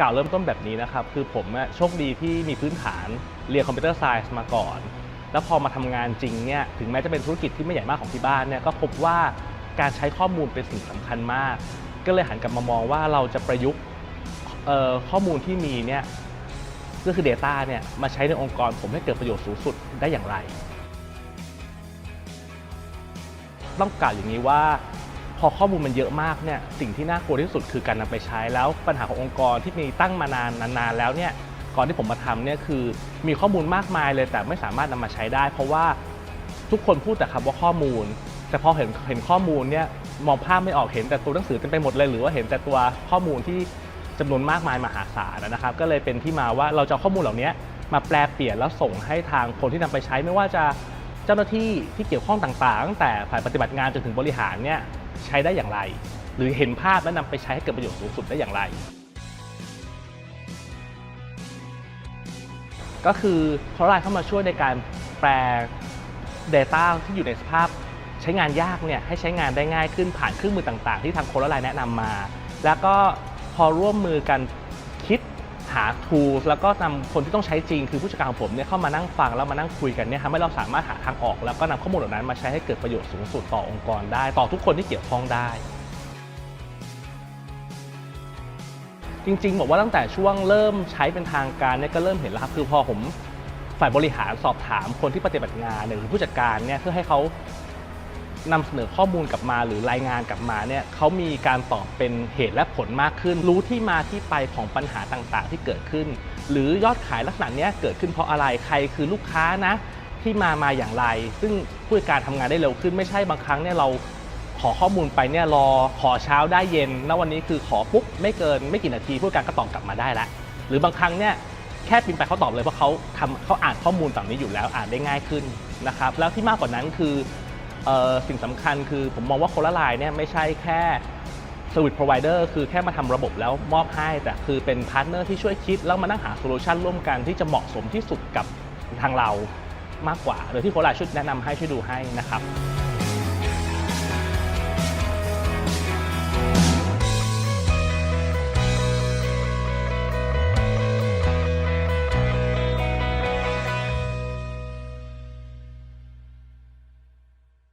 กล่าวเริ่มต้นแบบนี้นะครับ คือผมโชคดีที่มีพื้นฐานเรียนคอมพิวเตอร์ไซน์มาก่อน แล้วพอมาทำงานจริงเนี่ยถึงแม้จะเป็นธุรกิจที่ไม่ใหญ่มากของที่บ้านเนี่ยก็พบว่าการใช้ข้อมูลเป็นสิ่งสำคัญมาก ก็เลยหันกลับมามองว่าเราจะประยุกต์ข้อมูลที่มีเนี่ยก็คือ Data เนี่ยมาใช้ในองค์กรผมให้เกิดประโยชน์สูงสุดได้อย่างไร ต้องกล่าวอย่างนี้ว่า พอข้อมูลมันเยอะมากเนี่ยสิ่งที่น่ากลัวที่สุดคือการนำไปใช้แล้วปัญหาขององค์กรที่มีตั้งมานานนานๆแล้วเนี่ยก่อนที่ผมมาทำเนี่ยคือมีข้อมูลมากมายเลยแต่ไม่สามารถนำมาใช้ได้ เพราะว่าทุกคนพูดแต่คำว่าข้อมูล แต่พอเห็นเห็นข้อมูลเนี่ยมองภาพไม่ออกเห็นแต่ตัวหนังสือเต็มไปหมดเลย หรือว่าเห็นแต่ตัวข้อมูลที่จำนวนมากมายมหาศาลนะครับ ก็เลยเป็นที่มาว่าเราจะข้อมูลเหล่านี้มาแปลเปลี่ยนแล้วส่งให้ทางคนที่นำไปใช้ไม่ว่าจะเจ้าหน้าที่ที่เกี่ยวข้องต่างๆ ตั้งแต่ฝ่ายปฏิบัติงานจนถึงบริหารเนี่ย ใช้ได้อย่างไร หรือเห็นภาพและนำไปใช้ให้เกิดประโยชน์สูงสุดได้อย่างไร ก็คือเพราะอะไรเข้ามาช่วยในการแปล Data ที่อยู่ในสภาพใช้งานยากเนี่ยให้ใช้งานได้ง่ายขึ้นผ่านเครื่องมือต่างๆ ที่ทางโคลไลน์แนะนำมา แล้วก็พอร่วมมือกัน หา tools แล้วก็นำคนที่ต้องใช้จริง คือผู้จัดการของผมเนี่ยเข้ามานั่งฟังแล้วมานั่งคุยกันเนี่ยทำให้เราสามารถหาทางออก แล้วก็นำข้อมูลเหล่านั้นมาใช้ให้เกิดประโยชน์สูงสุดต่อองค์กรได้ ต่อทุกคนที่เกี่ยวข้องได้จริงๆ บอกว่าตั้งแต่ช่วงเริ่มใช้เป็นทางการเนี่ยก็เริ่มเห็นแล้วครับ คือพอผมฝ่ายบริหารสอบถามคนที่ปฏิบัติงานหรือผู้จัดการเนี่ยเพื่อให้เขา นำเสนอข้อมูลกลับมา หรือรายงานกลับมาเนี่ยเขามีการตอบเป็นเหตุและผลมากขึ้น รู้ที่มาที่ไปของปัญหาต่างๆ ที่เกิดขึ้น หรือยอดขายลักษณะนี้เกิดขึ้นเพราะอะไรใครคือลูกค้านะที่มามาอย่างไร ซึ่งผู้การทำงานได้เร็วขึ้นไม่ใช่บางครั้งเนี่ยเราขอข้อมูลไปเนี่ยรอขอเช้าได้เย็นณวันนี้คือขอปุ๊บไม่เกินไม่กี่นาทีผู้การก็ตอบกลับมาได้ล้วหรือบางครั้งเนี่ยแค่พิมพ์ไปเขาตอบเลยเพราะเขาทำเขาอ่านข้อมูลต่างนี้อยู่แล้วอ่านได้ง่ายขึ้นนะครับแล้วที่มากกว่านั้นคือ สิ่งสำคัญคือผมมองว่าโคลาไลน์เนี่ยไม่ใช่แค่ Service Provider คือแค่มาทำระบบแล้วมอบให้ แต่คือเป็นพาร์ทเนอร์ที่ช่วยคิด แล้วมานั่งหาโซลูชันร่วมกันที่จะเหมาะสมที่สุดกับทางเรามากกว่าโดยที่โคลาไลน์ช่วยแนะนำให้ช่วยดูให้นะครับ